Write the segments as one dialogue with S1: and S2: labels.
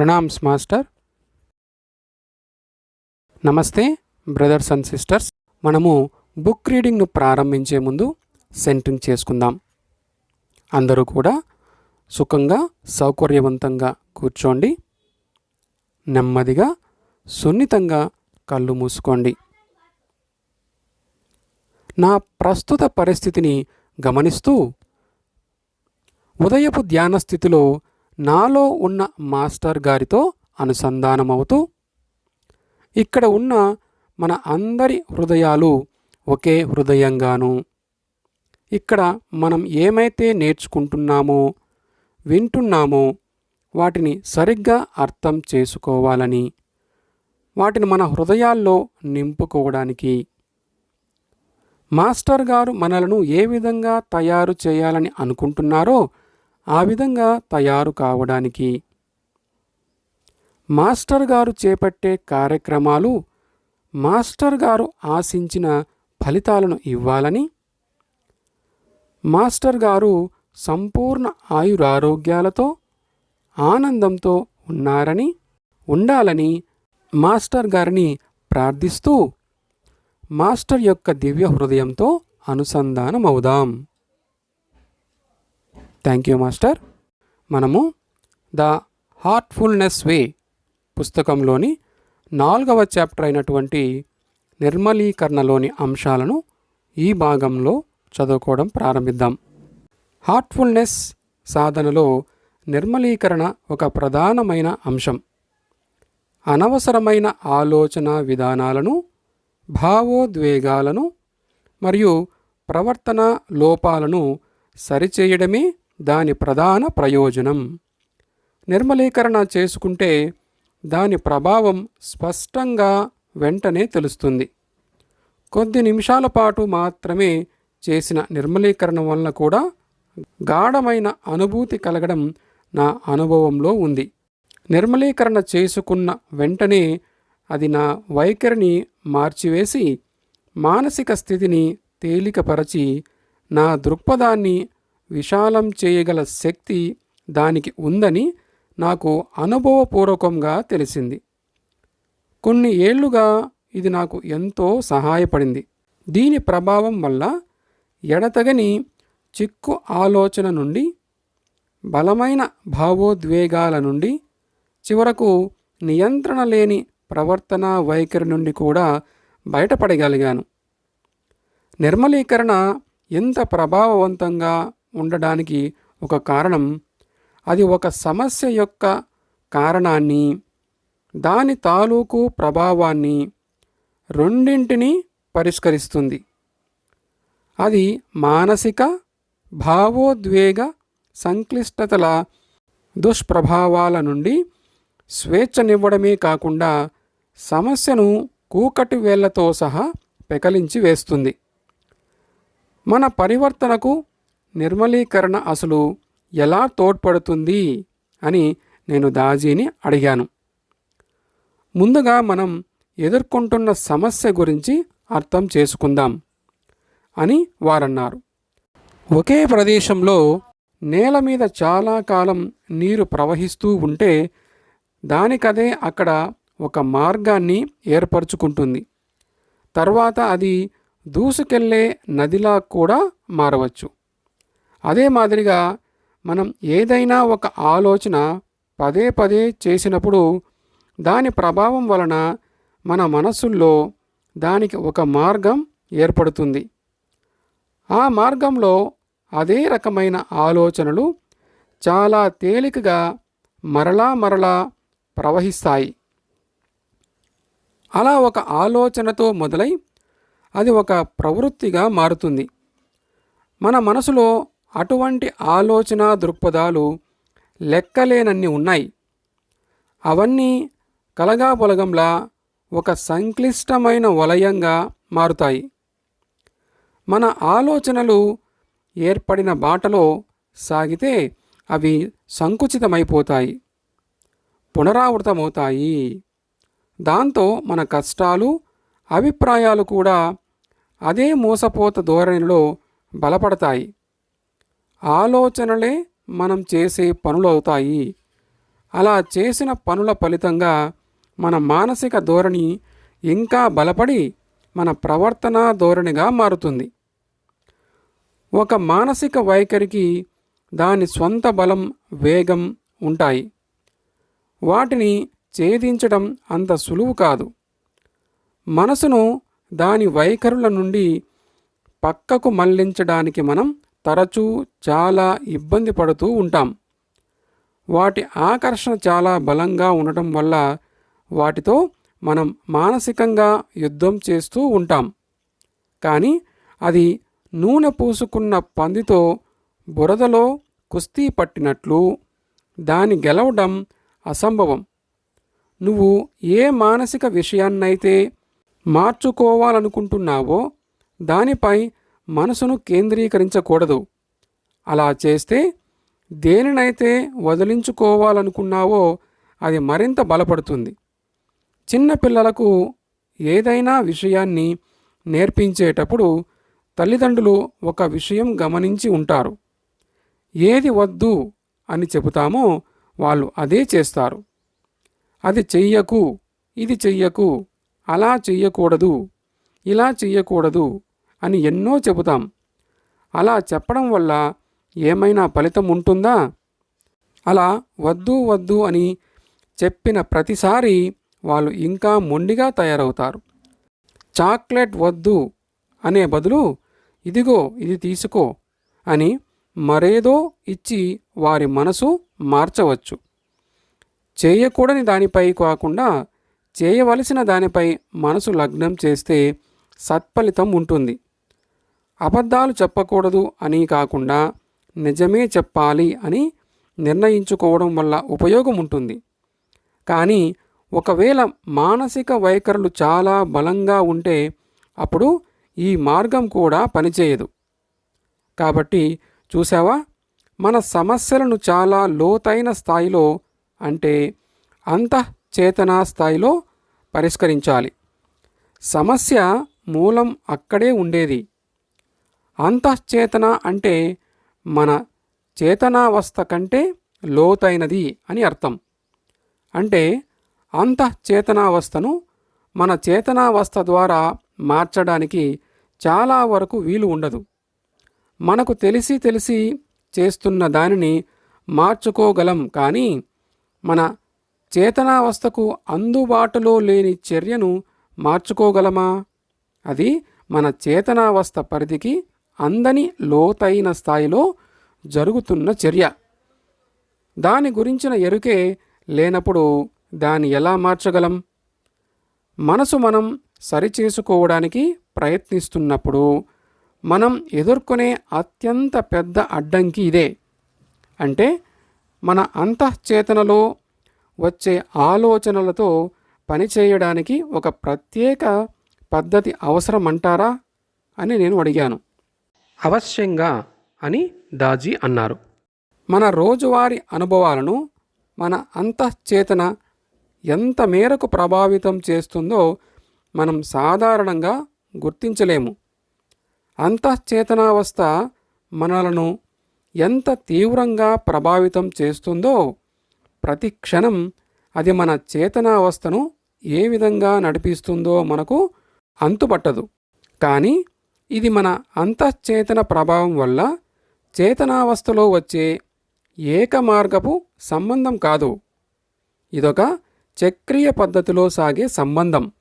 S1: Pranams master. Namaste brothers and sisters. మనము book రీడింగ్ను ప్రారంభించే ముందు సెంటరింగ్ చేసుకుందాం. అందరూ కూడా సుఖంగా సౌకర్యవంతంగా కూర్చోండి. నెమ్మదిగా సున్నితంగా కళ్ళు మూసుకోండి. నా ప్రస్తుత పరిస్థితిని గమనిస్తూ ఉదయపు ధ్యాన స్థితిలో నాలో ఉన్న మాస్టర్ గారితో అనుసంధానమవుతూ ఇక్కడ ఉన్న మన అందరి హృదయాలు ఒకే హృదయంగాను. ఇక్కడ మనం ఏమైతే నేర్చుకుంటున్నామో వింటున్నామో వాటిని సరిగ్గా అర్థం చేసుకోవాలని వాటిని మన హృదయాల్లో నింపుకోవడానికి. మాస్టర్ గారు మనలను ఏ విధంగా తయారు చేయాలని అనుకుంటున్నారో ఆ విధంగా తయారు కావడానికి. మాస్టర్ గారు చేపట్టే కార్యక్రమాలు మాస్టర్ గారు ఆశించిన ఫలితాలను ఇవ్వాలని. మాస్టర్ గారు సంపూర్ణ ఆయురారోగ్యాలతో ఆనందంతో ఉన్నారని ఉండాలని మాస్టర్ గారిని ప్రార్థిస్తూ మాస్టర్ యొక్క దివ్య హృదయంతో అనుసంధానమవుదాం. థ్యాంక్ యూ మాస్టర్ మనము ద హార్ట్ఫుల్నెస్ వే పుస్తకంలోని నాలుగవ చాప్టర్ అయినటువంటి నిర్మలీకరణలోని అంశాలను ఈ భాగంలో చదువుకోవడం ప్రారంభిద్దాం. హార్ట్ఫుల్నెస్ సాధనలో నిర్మలీకరణ ఒక ప్రధానమైన అంశం. అనవసరమైన ఆలోచన విధానాలను భావోద్వేగాలను మరియు ప్రవర్తన లోపాలను సరిచేయడమే దాని ప్రధాన ప్రయోజనం. నిర్మలీకరణ చేసుకుంటే దాని ప్రభావం స్పష్టంగా వెంటనే తెలుస్తుంది. కొద్ది నిమిషాల పాటు మాత్రమే చేసిన నిర్మలీకరణ వలన కూడా గాఢమైన అనుభూతి కలగడం నా అనుభవంలో ఉంది. నిర్మలీకరణ చేసుకున్న వెంటనే అది నా వైఖరిని మార్చివేసి మానసిక స్థితిని తేలికపరచి నా దృక్పథాన్ని విశాలం చేయగల శక్తి దానికి ఉందని నాకు అనుభవపూర్వకంగా తెలిసింది. కొన్ని ఏళ్ళుగా ఇది నాకు ఎంతో సహాయపడింది. దీని ప్రభావం వల్ల ఎడతగని చిక్కు ఆలోచన నుండి బలమైన భావోద్వేగాల నుండి చివరకు నియంత్రణ లేని ప్రవర్తన వైఖరి నుండి కూడా బయటపడగలిగాను. నిర్మలీకరణ ఎంత ప్రభావవంతంగా ఉండడానికి ఒక కారణం. అది ఒక సమస్య యొక్క కారణాన్ని దాని తాలూకు ప్రభావాన్ని రెండింటినీ పరిష్కరిస్తుంది. అది మానసిక భావోద్వేగ సంక్లిష్టతల దుష్ప్రభావాల నుండి స్వేచ్ఛనివ్వడమే కాకుండా సమస్యను కూకటి వేళ్ళతో సహా పెకలించి వేస్తుంది. మన పరివర్తనకు నిర్మలీకరణ అసలు ఎలా తోడ్పడుతుంది అని నేను దాజీని అడిగాను. ముందుగా మనం ఎదుర్కొంటున్న సమస్య గురించి అర్థం చేసుకుందాం అని వారన్నారు. ఒకే ప్రదేశంలో నేల మీద చాలా కాలం నీరు ప్రవహిస్తూ ఉంటే దానికదే అక్కడ ఒక మార్గాన్ని ఏర్పరచుకుంటుంది. తర్వాత అది దూసుకెళ్ళే నదిలా కూడా మారవచ్చు. అదే మాదిరిగా మనం ఏదైనా ఒక ఆలోచన పదే పదే చేసినప్పుడు దాని ప్రభావం వలన మన మనస్సుల్లో దానికి ఒక మార్గం ఏర్పడుతుంది. ఆ మార్గంలో అదే రకమైన ఆలోచనలు చాలా తేలికగా మరలా మరలా ప్రవహిస్తాయి. అలా ఒక ఆలోచనతో మొదలై అది ఒక ప్రవృత్తిగా మారుతుంది. మన మనసులో అటువంటి ఆలోచన దృక్పథాలు లెక్కలేనన్ని ఉన్నాయి. అవన్నీ కలగాబొలగంలా ఒక సంక్లిష్టమైన వలయంగా మారుతాయి. మన ఆలోచనలు ఏర్పడిన బాటలో సాగితే అవి సంకుచితమైపోతాయి. పునరావృతమవుతాయి. దాంతో మన కష్టాలు అభిప్రాయాలు కూడా అదే మోసపోత ధోరణిలో బలపడతాయి. ఆలోచనలే మనం చేసే పనులు అవుతాయి అలా చేసిన పనుల ఫలితంగా మన మానసిక ధోరణి ఇంకా బలపడి మన ప్రవర్తన ధోరణిగా మారుతుంది. ఒక మానసిక వైఖరికి దాని స్వంత బలం వేగం ఉంటాయి. వాటిని ఛేదించడం అంత సులువు కాదు. మనసును దాని వైఖరుల నుండి పక్కకు మళ్ళించడానికి మనం తరచూ చాలా ఇబ్బంది పడుతూ ఉంటాం. వాటి ఆకర్షణ చాలా బలంగా ఉండటం వల్ల వాటితో మనం మానసికంగా యుద్ధం చేస్తూ ఉంటాం. కానీ అది నూనె పూసుకున్న పందితో బురదలో కుస్తీ పట్టినట్లు దాని గెలవడం అసంభవం. నువ్వు ఏ మానసిక విషయాన్నైతే మార్చుకోవాలనుకుంటున్నావో దానిపై మనసును కేంద్రీకరించకూడదు. అలా చేస్తే దేనినైతే వదిలించుకోవాలనుకున్నావో అది మరింత బలపడుతుంది. చిన్నపిల్లలకు ఏదైనా విషయాన్ని నేర్పించేటప్పుడు తల్లిదండ్రులు ఒక విషయం గమనించి ఉంటారు. ఏది వద్దు అని చెబుతామో వాళ్ళు అదే చేస్తారు. అది చెయ్యకు ఇది చెయ్యకు అలా చెయ్యకూడదు ఇలా చెయ్యకూడదు అని ఎన్నో చెబుతాం. అలా చెప్పడం వల్ల ఏమైనా ఫలితం ఉంటుందా? అలా వద్దు వద్దు అని చెప్పిన ప్రతిసారి వాళ్ళు ఇంకా మొండిగా తయారవుతారు. చాక్లెట్ వద్దు అనే బదులు ఇదిగో ఇది తీసుకో అని మరేదో ఇచ్చి వారి మనసు మార్చవచ్చు. చేయకూడని దానిపై కాకుండా చేయవలసిన దానిపై మనసు లగ్నం చేస్తే సత్ఫలితం ఉంటుంది. అబద్ధాలు చెప్పకూడదు అని కాకుండా నిజమే చెప్పాలి అని నిర్ణయించుకోవడం వల్ల ఉపయోగం ఉంటుంది. కానీ ఒకవేళ మానసిక వైఖరులు చాలా బలంగా ఉంటే అప్పుడు ఈ మార్గం కూడా పనిచేయదు. కాబట్టి చూసావా మన సమస్యలను చాలా లోతైన స్థాయిలో అంటే అంతఃచేతనా స్థాయిలో పరిష్కరించాలి. సమస్య మూలం అక్కడే ఉండేది. అంతఃచేతన అంటే మన చేతనావస్థ కంటే లోతైనది అని అర్థం. అంటే అంతఃచేతనావస్థను మన చేతనావస్థ ద్వారా మార్చడానికి చాలా వరకు వీలు ఉండదు. మనకు తెలిసి తెలిసి చేస్తున్న దానిని మార్చుకోగలం కానీ మన చేతనావస్థకు అందుబాటులో లేని చర్యను మార్చుకోగలమా? అది మన చేతనావస్థ పరిధికి అందని లోతైన స్థాయిలో జరుగుతున్న చర్య. దాని గురించిన ఎరుకే లేనప్పుడు దాన్ని ఎలా మార్చగలం? మనసు మనం సరిచేసుకోవడానికి ప్రయత్నిస్తున్నప్పుడు మనం ఎదుర్కొనే అత్యంత పెద్ద అడ్డంకి ఇదే. అంటే మన అంతఃచేతనలో వచ్చే ఆలోచనలతో పనిచేయడానికి ఒక ప్రత్యేక పద్ధతి అవసరం అంటారా అని నేను అడిగాను. అవశ్యంగా అని దాజీ అన్నారు. మన రోజువారీ అనుభవాలను మన అంతఃచేతన ఎంత మేరకు ప్రభావితం చేస్తుందో మనం సాధారణంగా గుర్తించలేము. అంతఃచేతనావస్థ మనలను ఎంత తీవ్రంగా ప్రభావితం చేస్తుందో ప్రతి క్షణం అది మన చేతనావస్థను ఏ విధంగా నడిపిస్తుందో మనకు అంతుపట్టదు. కానీ ఇది మన అంతఃచేతన ప్రభావం వల్ల చేతనావస్థలో వచ్చే ఏకమార్గపు సంబంధం కాదు. ఇదొక చక్రీయ పద్ధతిలో సాగే సంబంధం.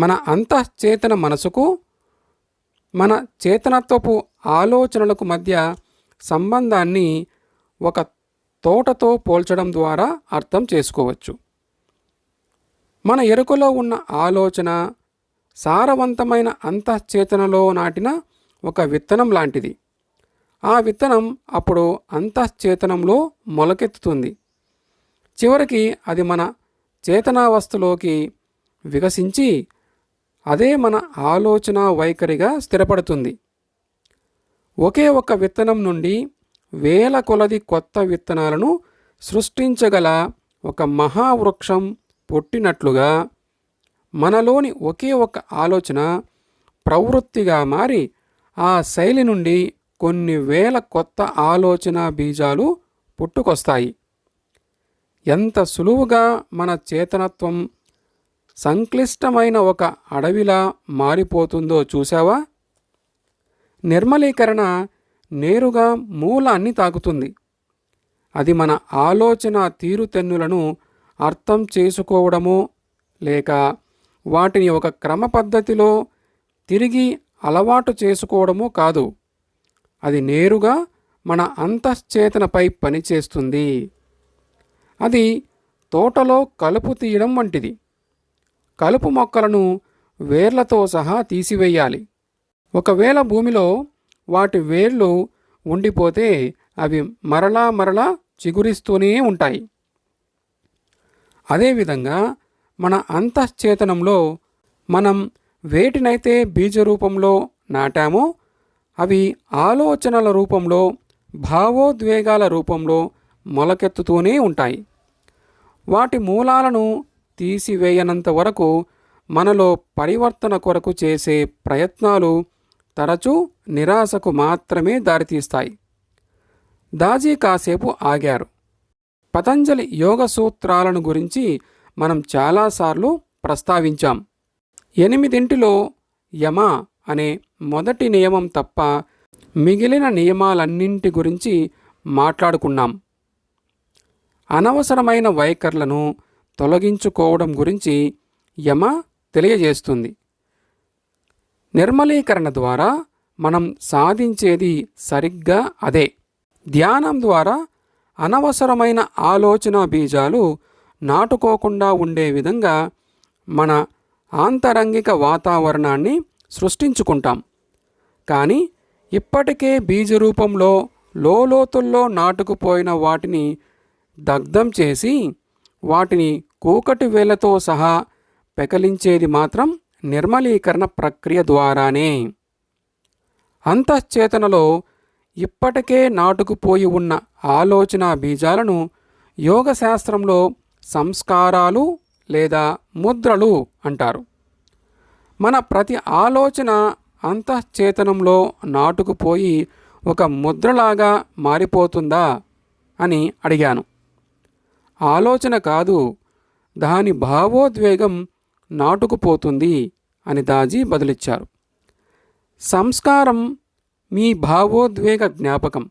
S1: మన అంతఃచేతన మనసుకు మన చేతనత్వపు ఆలోచనలకు మధ్య సంబంధాన్ని ఒక తోటతో పోల్చడం ద్వారా అర్థం చేసుకోవచ్చు. మన ఎరుకలో ఉన్న ఆలోచన సారవంతమైన అంతఃచేతనలో నాటిన ఒక విత్తనం లాంటిది. ఆ విత్తనం అప్పుడు అంతఃచేతనంలో మొలకెత్తుతుంది. చివరికి అది మన చేతనావస్థలోకి వికసించి అదే మన ఆలోచన వైఖరిగా స్థిరపడుతుంది. ఒకే ఒక విత్తనం నుండి వేల కొలది కొత్త విత్తనాలను సృష్టించగల ఒక మహావృక్షం పుట్టినట్లుగా మనలోని ఒకే ఒక ఆలోచన ప్రవృత్తిగా మారి ఆ శైలి నుండి కొన్ని వేల కొత్త ఆలోచన బీజాలు పుట్టుకొస్తాయి. ఎంత సులువుగా మన చేతనత్వం సంక్లిష్టమైన ఒక అడవిలా మారిపోతుందో చూసావా నిర్మలీకరణ నేరుగా మూలాన్ని తాకుతుంది. అది మన ఆలోచన తీరుతెన్నులను అర్థం చేసుకోవడమో లేక వాటిని ఒక క్రమ పద్ధతిలో తిరిగి అలవాటు చేసుకోవడము కాదు. అది నేరుగా మన అంతశ్చేతనపై పనిచేస్తుంది. అది తోటలో కలుపు తీయడం వంటిది. కలుపు మొక్కలను వేర్లతో సహా తీసివేయాలి. ఒకవేళ భూమిలో వాటి వేర్లు ఉండిపోతే అవి మరలా మరలా చిగురిస్తూనే ఉంటాయి. అదేవిధంగా మన అంతఃచేతనంలో మనం వేటినైతే బీజ రూపంలో నాటామో అవి ఆలోచనల రూపంలో భావోద్వేగాల రూపంలో మొలకెత్తుతూనే ఉంటాయి. వాటి మూలాలను తీసివేయనంత వరకు మనలో పరివర్తన కొరకు చేసే ప్రయత్నాలు తరచూ నిరాశకు మాత్రమే దారితీస్తాయి. దాజీ కాసేపు ఆగారు. పతంజలి యోగ సూత్రాలను గురించి మనం చాలాసార్లు ప్రస్తావించాం. ఎనిమిదింటిలో యమ అనే మొదటి నియమం తప్ప మిగిలిన నియమాలన్నింటి గురించి మాట్లాడుకున్నాం. అనవసరమైన వైఖరులను తొలగించుకోవడం గురించి యమ తెలియజేస్తుంది. నిర్మలీకరణ ద్వారా మనం సాధించేది సరిగ్గా అదే. ధ్యానం ద్వారా అనవసరమైన ఆలోచన బీజాలు నాటుకోకుండా ఉండే విధంగా మన ఆంతరంగిక వాతావరణాన్ని సృష్టించుకుంటాం. కానీ ఇప్పటికే బీజరూపంలో లోతుల్లో నాటుకుపోయిన వాటిని దగ్ధం చేసి వాటిని కూకటి వేలతో సహా పెకలించేది మాత్రం నిర్మలీకరణ ప్రక్రియ ద్వారానే. అంతఃచేతనలో ఇప్పటికే నాటుకుపోయి ఉన్న ఆలోచన బీజాలను యోగశాస్త్రంలో సంస్కారాలు లేదా ముద్రలు అంటారు. మన ప్రతి ఆలోచన అంతఃచేతనంలో నాటుకుపోయి ఒక ముద్రలాగా మారిపోతుందా అని అడిగాను. ఆలోచన కాదు దాని భావోద్వేగం నాటుకుపోతుంది అని దాజీ బదులిచ్చారు. సంస్కారం మీ భావోద్వేగ జ్ఞాపకం.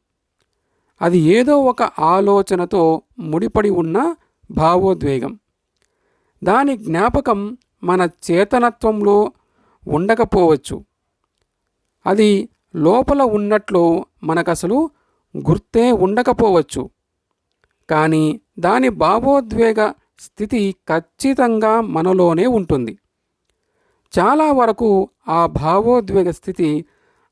S1: అది ఏదో ఒక ఆలోచనతో ముడిపడి ఉన్న భావోద్వేగం. దాని జ్ఞాపకం మన చేతనత్వంలో ఉండకపోవచ్చు. అది లోపల ఉన్నట్లు మనకసలు గుర్తే ఉండకపోవచ్చు. కానీ దాని భావోద్వేగ స్థితి ఖచ్చితంగా మనలోనే ఉంటుంది. చాలా వరకు ఆ భావోద్వేగ స్థితి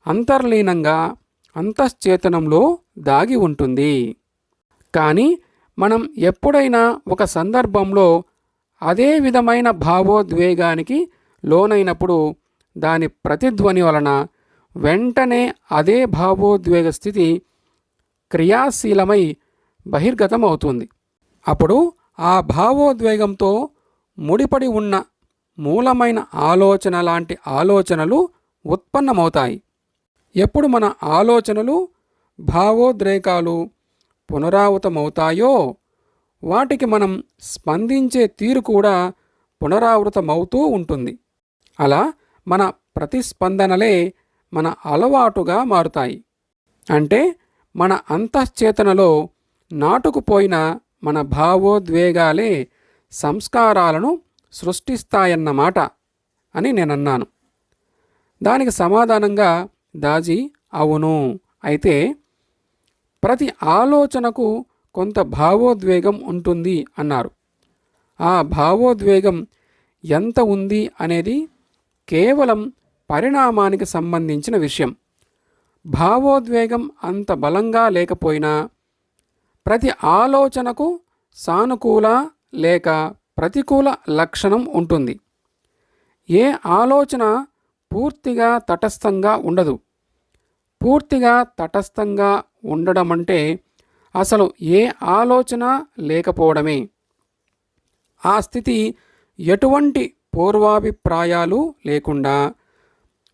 S1: అంతర్లీనంగా అంతశ్చేతనంలో దాగి ఉంటుంది. కానీ మనం ఎప్పుడైనా ఒక సందర్భంలో అదే విధమైన భావోద్వేగానికి లోనైనప్పుడు దాని ప్రతిధ్వని వలన వెంటనే అదే భావోద్వేగ స్థితి క్రియాశీలమై బహిర్గతం అవుతుంది అప్పుడు ఆ భావోద్వేగంతో ముడిపడి ఉన్న మూలమైన ఆలోచన లాంటి ఆలోచనలు ఉత్పన్నమవుతాయి. ఎప్పుడు మన ఆలోచనలు భావోద్రేకాలు పునరావృతమవుతాయో? వాటికి మనం స్పందించే తీరు కూడా పునరావృతమవుతూ ఉంటుంది. అలా మన ప్రతిస్పందనలే మన అలవాటుగా మారుతాయి. అంటే మన అంతఃచేతనలో నాటుకుపోయిన మన భావోద్వేగాలే సంస్కారాలను సృష్టిస్తాయన్నమాట అని నేనన్నాను. దానికి సమాధానంగా దాజీ అవును అయితే ప్రతి ఆలోచనకు కొంత భావోద్వేగం ఉంటుంది అన్నారు. ఆ భావోద్వేగం ఎంత ఉంది అనేది కేవలం పరిణామానికి సంబంధించిన విషయం. భావోద్వేగం అంత బలంగా లేకపోయినా ప్రతి ఆలోచనకు సానుకూల లేక ప్రతికూల లక్షణం ఉంటుంది. ఏ ఆలోచన పూర్తిగా తటస్థంగా ఉండదు. పూర్తిగా తటస్థంగా ఉండడం అంటే అసలు ఏ ఆలోచన లేకపోవడమే. ఆ స్థితి ఎటువంటి పూర్వాభిప్రాయాలు లేకుండా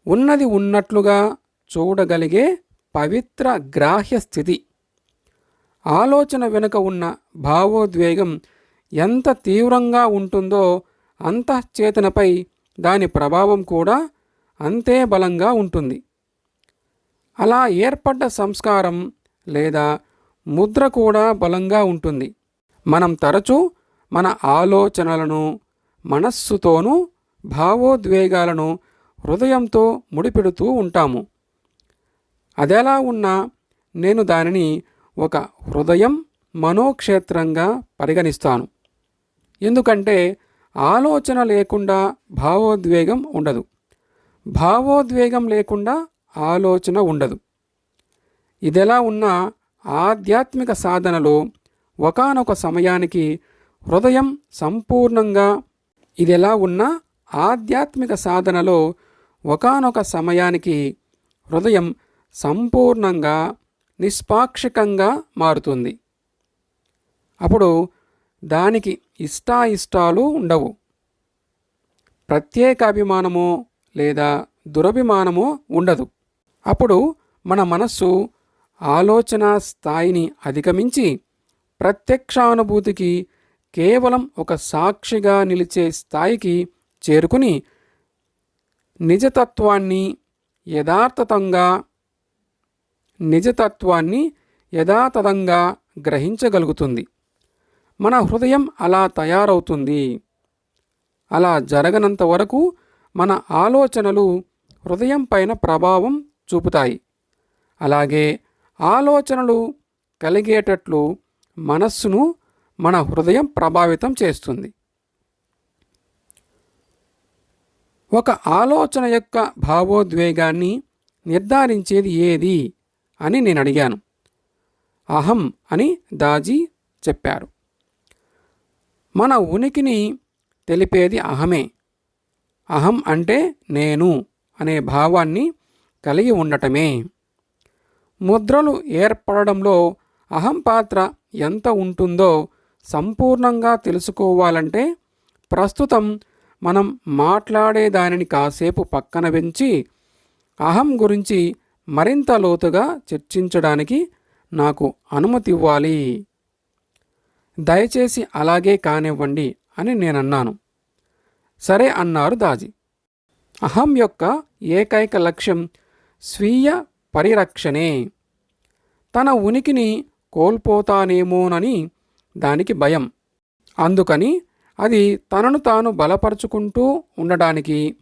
S1: ఉన్నది ఉన్నట్లుగా చూడగలిగే పవిత్ర గ్రాహ్య స్థితి. ఆలోచన వెనుక ఉన్న భావోద్వేగం ఎంత తీవ్రంగా ఉంటుందో అంతఃచేతనపై దాని ప్రభావం కూడా అంతే బలంగా ఉంటుంది. అలా ఏర్పడ్డ సంస్కారం లేదా ముద్ర కూడా బలంగా ఉంటుంది. మనం తరచూ మన ఆలోచనలను మనస్సుతోనూ భావోద్వేగాలను హృదయంతో ముడిపెడుతూ ఉంటాము. అదెలా ఉన్నా నేను దానిని ఒక హృదయం మనోక్షేత్రంగా పరిగణిస్తాను. ఎందుకంటే ఆలోచన లేకుండా భావోద్వేగం ఉండదు. భావోద్వేగం లేకుండా ఆలోచన ఉండదు. ఇదెలా ఉన్నా ఆధ్యాత్మిక సాధనలో ఒకానొక సమయానికి హృదయం సంపూర్ణంగా ఇదెలా ఉన్నా ఆధ్యాత్మిక సాధనలో ఒకానొక సమయానికి హృదయం సంపూర్ణంగా నిష్పాక్షికంగా మారుతుంది. అప్పుడు దానికి ఇష్టాయిష్టాలు ఉండవు. ప్రత్యేక అభిమానమో లేదా దురభిమానమో ఉండదు. అప్పుడు మన మనస్సు ఆలోచన స్థాయిని అధిగమించి ప్రత్యక్షానుభూతికి కేవలం ఒక సాక్షిగా నిలిచే స్థాయికి చేరుకుని నిజతత్వాన్ని యథార్థతంగా నిజతత్వాన్ని యథాతథంగా గ్రహించగలుగుతుంది. మన హృదయం అలా తయారవుతుంది. అలా జరగనంత వరకు మన ఆలోచనలు హృదయం పైన ప్రభావం చూపుతాయి. అలాగే ఆలోచనలు కలిగేటట్లు మనస్సును మన హృదయం ప్రభావితం చేస్తుంది. ఒక ఆలోచన యొక్క భావోద్వేగాన్ని నిర్ధారించేది ఏది అని నేను అడిగాను. అహం అని దాజీ చెప్పారు. మన ఉనికిని తెలిపేది అహమే. అహం అంటే నేను అనే భావాన్ని కలిగి ఉండటమే. ముద్రలు ఏర్పడడంలో అహం పాత్ర ఎంత ఉంటుందో సంపూర్ణంగా తెలుసుకోవాలంటే ప్రస్తుతం మనం మాట్లాడే దానిని కాసేపు పక్కన పెంచి అహం గురించి మరింత లోతుగా చర్చించడానికి నాకు అనుమతి ఇవ్వాలి దయచేసి అలాగే కానివ్వండి అని నేనన్నాను. సరే అన్నారు దాజీ. అహం యొక్క ఏకైక లక్ష్యం స్వీయ పరిరక్షణే. తన ఉనికిని కోల్పోతానేమోనని దానికి భయం. అందుకని అది తనను తాను బలపరుచుకుంటూ ఉండడానికి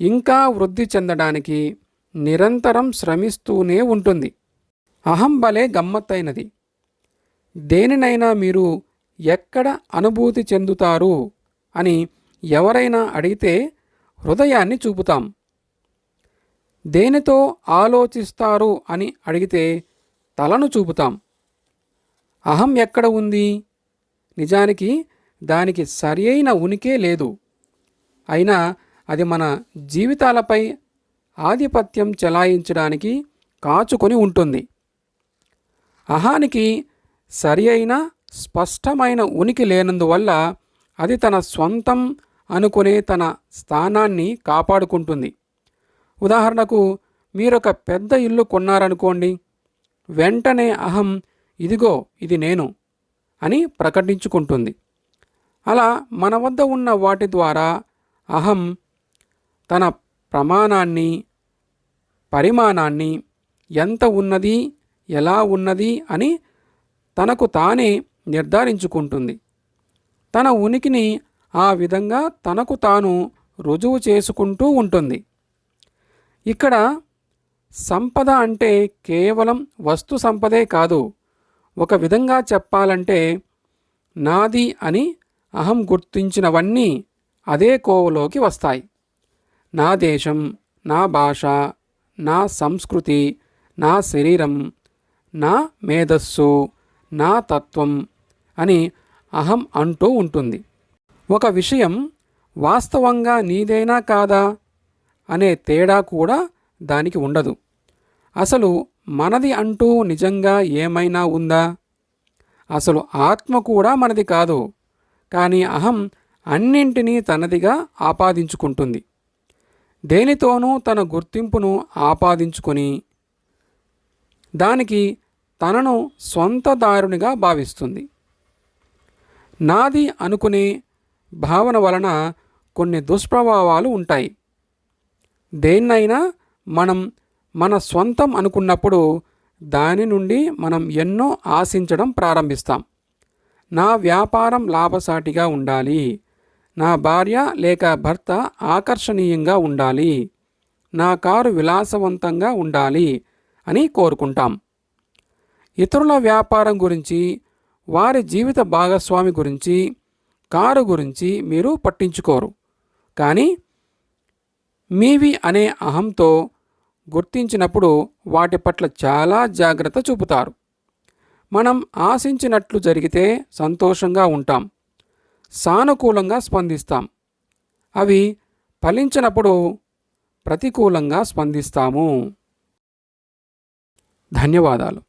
S1: ఇంకా వృద్ధి చెందడానికి నిరంతరం శ్రమిస్తూనే ఉంటుంది. అహంబలే గమ్మత్తైనది. దేనినైనా మీరు ఎక్కడ అనుభూతి చెందుతారు అని ఎవరైనా అడిగితే హృదయాన్ని చూపుతాం. దేనితో ఆలోచిస్తారు అని అడిగితే తలను చూపుతాం. అహం ఎక్కడ ఉంది? నిజానికి దానికి సరి అయిన ఉనికే లేదు. అయినా అది మన జీవితాలపై ఆధిపత్యం చెలాయించడానికి కాచుకొని ఉంటుంది. అహానికి సరి అయిన స్పష్టమైన ఉనికి లేనందువల్ల అది తన స్వంతం అనుకునే తన స్థానాన్ని కాపాడుకుంటుంది. ఉదాహరణకు మీరొక పెద్ద ఇల్లు కొన్నారనుకోండి వెంటనే అహం ఇదిగో ఇది నేను అని ప్రకటించుకుంటుంది. అలా మన వద్ద ఉన్న వాటి ద్వారా అహం తన ప్రమాణాన్ని పరిమాణాన్ని ఎంత ఉన్నది ఎలా ఉన్నది అని తనకు తానే నిర్ధారించుకుంటుంది. తన ఉనికిని ఆ విధంగా తనకు తాను రుజువు చేసుకుంటూ ఉంటుంది. ఇక్కడ సంపద అంటే కేవలం వస్తు సంపదే కాదు. ఒక విధంగా చెప్పాలంటే నాది అని అహం గుర్తించినవన్నీ అదే కోవలోకి వస్తాయి. నా దేశం నా భాష నా సంస్కృతి నా శరీరం నా మేధస్సు నా తత్వం అని అహం అంటూ ఉంటుంది. ఒక విషయం వాస్తవంగా నీదేనా కాదా? అనే తేడా కూడా దానికి ఉండదు. అసలు మనది అంటూ నిజంగా ఏమైనా ఉందా? అసలు ఆత్మ కూడా మనది కాదు. కానీ అహం అన్నింటినీ తనదిగా ఆపాదించుకుంటుంది. దేనితోనూ తన గుర్తింపును ఆపాదించుకొని దానికి తనను సొంత దారునిగా భావిస్తుంది. నాది అనుకునే భావన వలన కొన్ని దుష్ప్రభావాలు ఉంటాయి. దేన్నైనా మనం మన స్వంతం అనుకున్నప్పుడు దాని నుండి మనం ఎన్నో ఆశించడం ప్రారంభిస్తాం. నా వ్యాపారం లాభసాటిగా ఉండాలి. నా భార్య లేక భర్త ఆకర్షణీయంగా ఉండాలి. నా కారు విలాసవంతంగా ఉండాలి అని కోరుకుంటాం. ఇతరుల వ్యాపారం గురించి వారి జీవిత భాగస్వామి గురించి కారు గురించి మీరు పట్టించుకోరు. కానీ మీవి అనే అహంతో గుర్తించినప్పుడు వాటి పట్ల చాలా జాగ్రత్త చూపుతారు. మనం ఆశించినట్లు జరిగితే సంతోషంగా ఉంటాం. సానుకూలంగా స్పందిస్తాం. అవి ఫలించినప్పుడు ప్రతికూలంగా స్పందిస్తాము. ధన్యవాదాలు.